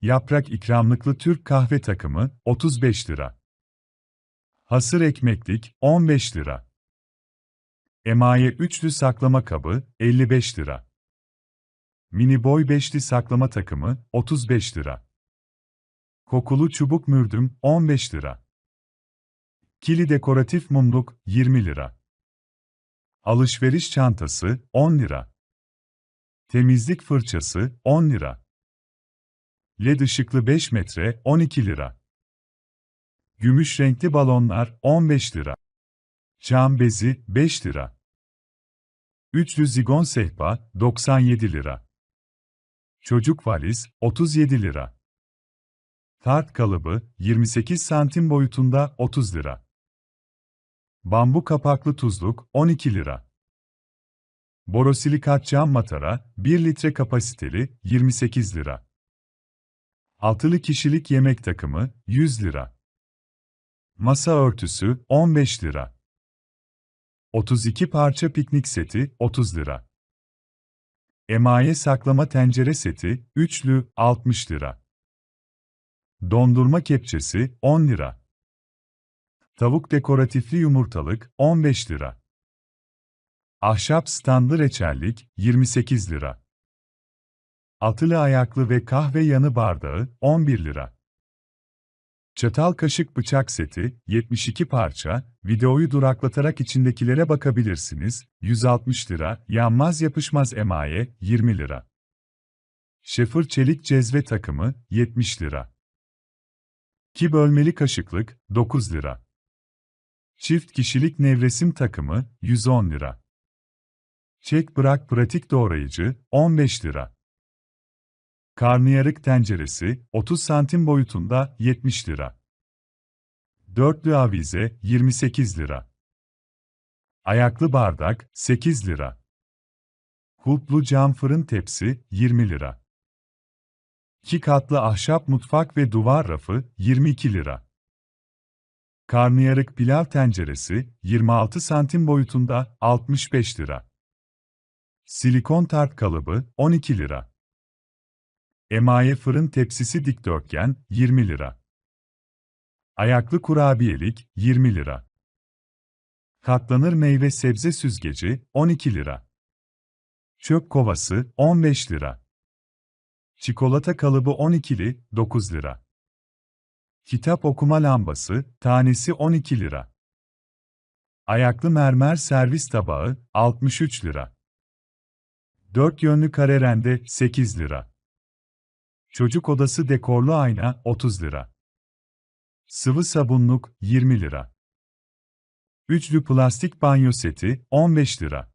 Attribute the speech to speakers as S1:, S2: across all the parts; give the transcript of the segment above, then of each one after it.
S1: Yaprak ikramlıklı Türk kahve takımı 35 lira. Hasır ekmeklik 15 lira. Emaye üçlü saklama kabı 55 lira. Mini boy beşli saklama takımı 35 lira. Kokulu çubuk mürdüm 15 lira. Kili dekoratif mumluk 20 lira. Alışveriş çantası 10 lira. Temizlik fırçası 10 lira. LED ışıklı 5 metre 12 lira. Gümüş renkli balonlar 15 lira. Cam bezi 5 lira. Üçlü zigon sehpa 97 lira. Çocuk valiz 37 lira. Tart kalıbı 28 santim boyutunda 30 lira. Bambu kapaklı tuzluk 12 lira. Borosilikat cam matara 1 litre kapasiteli 28 lira. Altılı kişilik yemek takımı 100 lira. Masa örtüsü 15 lira. 32 parça piknik seti 30 lira. Emaye saklama tencere seti üçlü 60 lira. Dondurma kepçesi 10 lira. Tavuk dekoratifli yumurtalık 15 lira. Ahşap standlı reçellik 28 lira. Altılı ayaklı ve kahve yanı bardağı 11 lira. Çatal kaşık bıçak seti 72 parça, videoyu duraklatarak içindekilere bakabilirsiniz, 160 lira, yanmaz yapışmaz emaye 20 lira. Şefır çelik cezve takımı 70 lira. Ki bölmeli kaşıklık 9 lira. Çift kişilik nevresim takımı 110 lira. Çek bırak pratik doğrayıcı 15 lira. Karnıyarık tenceresi 30 santim boyutunda 70 lira. Dörtlü avize 28 lira. Ayaklı bardak 8 lira. Kulplu cam fırın tepsi 20 lira. İki katlı ahşap mutfak ve duvar rafı 22 lira. Karnıyarık pilav tenceresi 26 santim boyutunda 65 lira. Silikon tart kalıbı 12 lira. Emaye fırın tepsisi dikdörtgen 20 lira. Ayaklı kurabiyelik 20 lira. Katlanır meyve sebze süzgeci 12 lira. Çöp kovası 15 lira. Çikolata kalıbı 12'li 9 lira. Kitap okuma lambası tanesi 12 lira. Ayaklı mermer servis tabağı 63 lira. Dört yönlü kare rende 8 lira. Çocuk odası dekorlu ayna 30 lira. Sıvı sabunluk 20 lira. Üçlü plastik banyo seti 15 lira.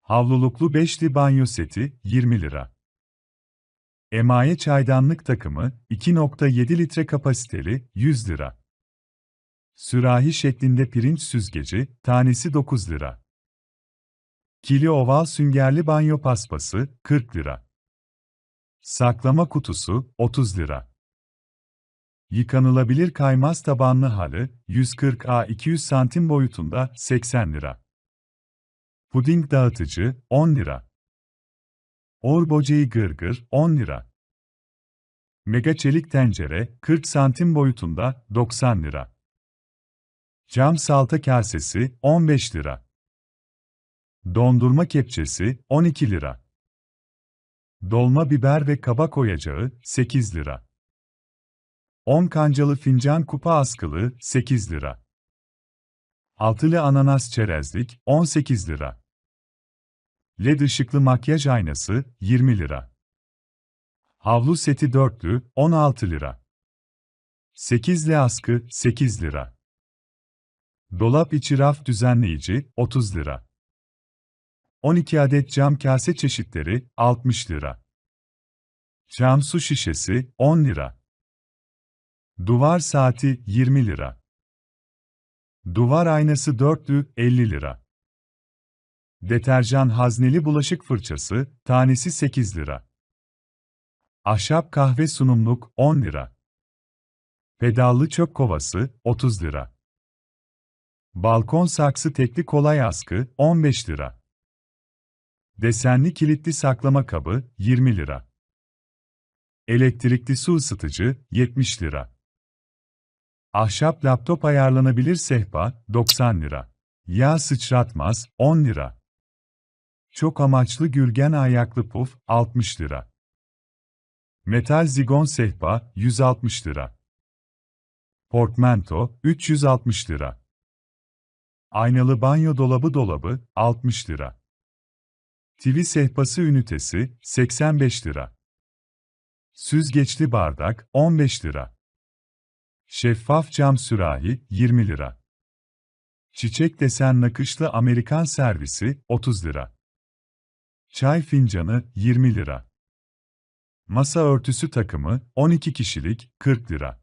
S1: Havluluklu beşli banyo seti 20 lira. Emaye çaydanlık takımı 2.7 litre kapasiteli 100 lira. Sürahi şeklinde pirinç süzgeci tanesi 9 lira. Kili oval süngerli banyo paspası 40 lira. Saklama kutusu 30 lira. Yıkanılabilir kaymaz tabanlı halı 140A 200 santim boyutunda 80 lira. Puding dağıtıcı 10 lira. Or böceği gırgır 10 lira. Mega çelik tencere 40 santim boyutunda 90 lira. Cam salta kasesi 15 lira. Dondurma kepçesi 12 lira. Dolma biber ve kabak oyacağı 8 lira. 10 kancalı fincan kupa askılı 8 lira. Altılı ananas çerezlik 18 lira. LED ışıklı makyaj aynası 20 lira. Havlu seti dörtlü 16 lira. 8'li askı 8 lira. Dolap içi raf düzenleyici 30 lira. 12 adet cam kase çeşitleri 60 lira. Cam su şişesi 10 lira. Duvar saati 20 lira. Duvar aynası dörtlü 50 lira. Deterjan hazneli bulaşık fırçası tanesi 8 lira. Ahşap kahve sunumluk 10 lira. Pedallı çöp kovası 30 lira. Balkon saksı tekli kolay askı 15 lira. Desenli kilitli saklama kabı 20 lira. Elektrikli su ısıtıcı 70 lira. Ahşap laptop ayarlanabilir sehpa 90 lira. Yağ sıçratmaz 10 lira. Çok amaçlı gürgen ayaklı puf 60 lira. Metal zigon sehpa 160 lira. Portmanto 360 lira. Aynalı banyo dolabı dolabı 60 lira. TV sehpası ünitesi 85 lira. Süzgeçli bardak 15 lira. Şeffaf cam sürahi 20 lira. Çiçek desen nakışlı Amerikan servisi 30 lira. Çay fincanı 20 lira. Masa örtüsü takımı 12 kişilik 40 lira.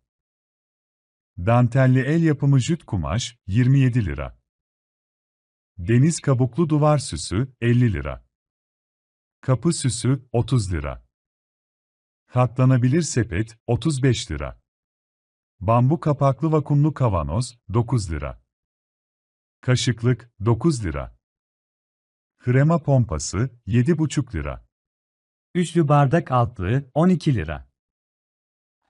S1: Dantelli el yapımı jüt kumaş 27 lira. Deniz kabuklu duvar süsü 50 lira. Kapı süsü 30 lira. Katlanabilir sepet 35 lira. Bambu kapaklı vakumlu kavanoz 9 lira. Kaşıklık 9 lira. Krema pompası 7,5 lira.
S2: Üçlü bardak altlığı 12 lira.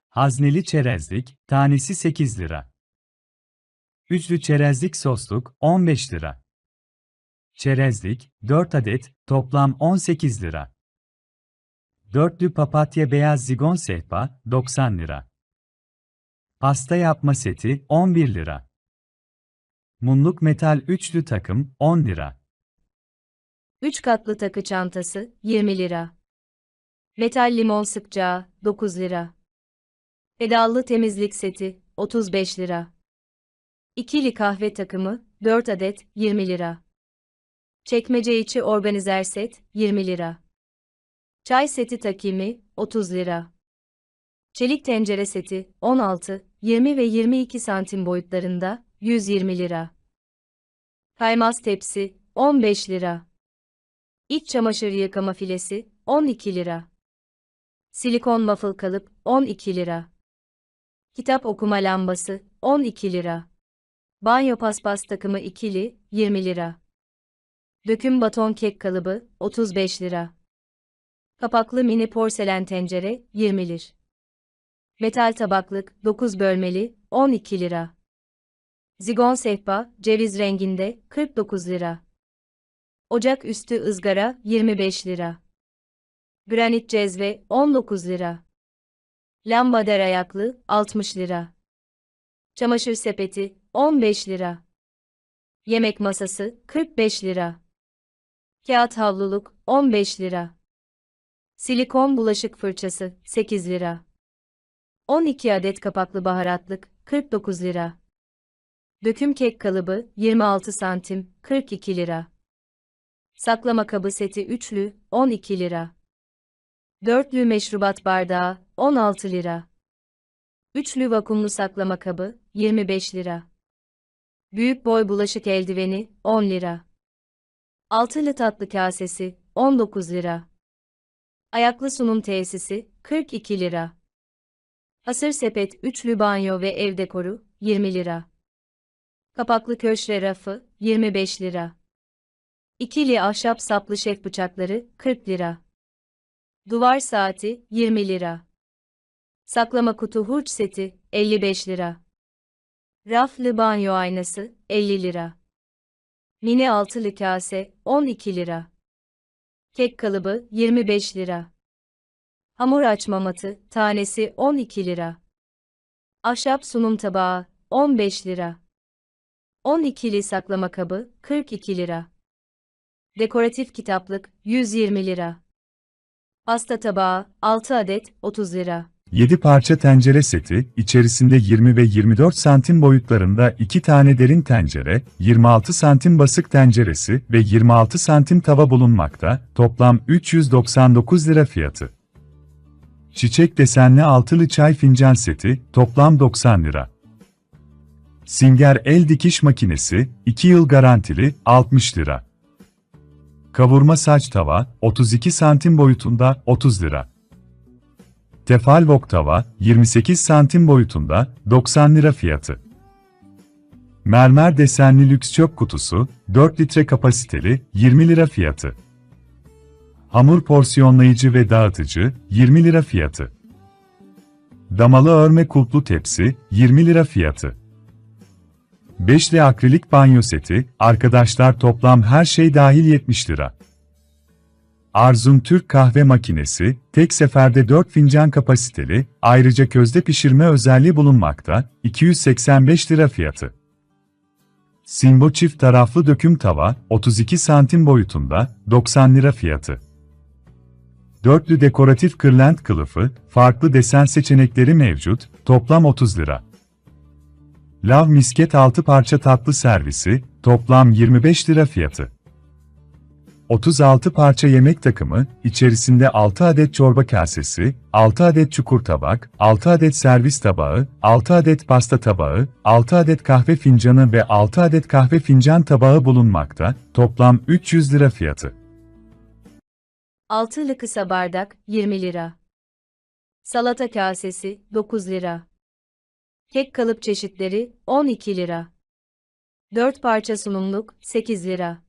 S2: Hazneli çerezlik tanesi 8 lira. Üçlü çerezlik sosluk 15 lira. Çerezlik 4 adet toplam 18 lira. Dörtlü papatya beyaz zigon sehpa 90 lira. Pasta yapma seti 11 lira. Mumluk metal üçlü takım 10 lira.
S3: 3 katlı takı çantası 20 lira. Metal limon sıkacağı 9 lira. Pedallı temizlik seti 35 lira. İkili kahve takımı 4 adet 20 lira. Çekmece içi organizer set 20 lira. Çay seti takimi 30 lira. Çelik tencere seti 16, 20 ve 22 santim boyutlarında 120 lira. Kaymaz tepsi 15 lira. İç çamaşır yıkama filesi 12 lira. Silikon waffle kalıp 12 lira. Kitap okuma lambası 12 lira. Banyo paspas takımı ikili 20 lira. Döküm baton kek kalıbı 35 lira. Kapaklı mini porselen tencere 20 lir. Metal tabaklık 9 bölmeli 12 lira. Zigon sehpa ceviz renginde 49 lira. Ocak üstü ızgara 25 lira. Granit cezve 19 lira. Lambader ayaklı 60 lira. Çamaşır sepeti 15 lira. Yemek masası 45 lira. Kağıt havluluk 15 lira. Silikon bulaşık fırçası 8 lira. 12 adet kapaklı baharatlık 49 lira. Döküm kek kalıbı 26 santim 42 lira. Saklama kabı seti üçlü 12 lira. Dörtlü meşrubat bardağı 16 lira. Üçlü vakumlu saklama kabı 25 lira. Büyük boy bulaşık eldiveni 10 lira. Altılı tatlı kasesi 19 lira. Ayaklı sunum tesisi 42 lira. Hasır sepet üçlü banyo ve ev dekoru 20 lira. Kapaklı köşre rafı 25 lira. İkili ahşap saplı şef bıçakları 40 lira. Duvar saati 20 lira. Saklama kutu hurç seti 55 lira. Raflı banyo aynası 50 lira. Mini altılı kase 12 lira. Kek kalıbı 25 lira. Hamur açma matı tanesi 12 lira. Ahşap sunum tabağı 15 lira. 12'li saklama kabı 42 lira. Dekoratif kitaplık 120 lira. Pasta tabağı 6 adet 30 lira.
S1: 7 parça tencere seti, içerisinde 20 ve 24 santim boyutlarında 2 tane derin tencere, 26 santim basık tenceresi ve 26 santim tava bulunmakta, toplam 399 lira fiyatı. Çiçek desenli altılı çay fincan seti, toplam 90 lira. Singer el dikiş makinesi, 2 yıl garantili, 60 lira. Kavurma saç tava, 32 santim boyutunda, 30 lira. Tefal wok tava, 28 santim boyutunda, 90 lira fiyatı. Mermer desenli lüks çöp kutusu, 4 litre kapasiteli, 20 lira fiyatı. Hamur porsiyonlayıcı ve dağıtıcı, 20 lira fiyatı. Damalı örme kulplu tepsi, 20 lira fiyatı. Beşli akrilik banyo seti, arkadaşlar toplam her şey dahil 70 lira. Arzum Türk kahve makinesi, tek seferde 4 fincan kapasiteli, ayrıca közde pişirme özelliği bulunmakta, 285 lira fiyatı. Simbo çift taraflı döküm tava, 32 santim boyutunda, 90 lira fiyatı. Dörtlü dekoratif kırlent kılıfı, farklı desen seçenekleri mevcut, toplam 30 lira. Lav misket 6 parça tatlı servisi, toplam 25 lira fiyatı. 36 parça yemek takımı, içerisinde 6 adet çorba kasesi, 6 adet çukur tabak, 6 adet servis tabağı, 6 adet pasta tabağı, 6 adet kahve fincanı ve 6 adet kahve fincan tabağı bulunmakta, toplam 300 lira fiyatı.
S3: Altılı kısa bardak 20 lira. Salata kasesi 9 lira. Kek kalıp çeşitleri 12 lira. 4 parça sunumluk 8 lira.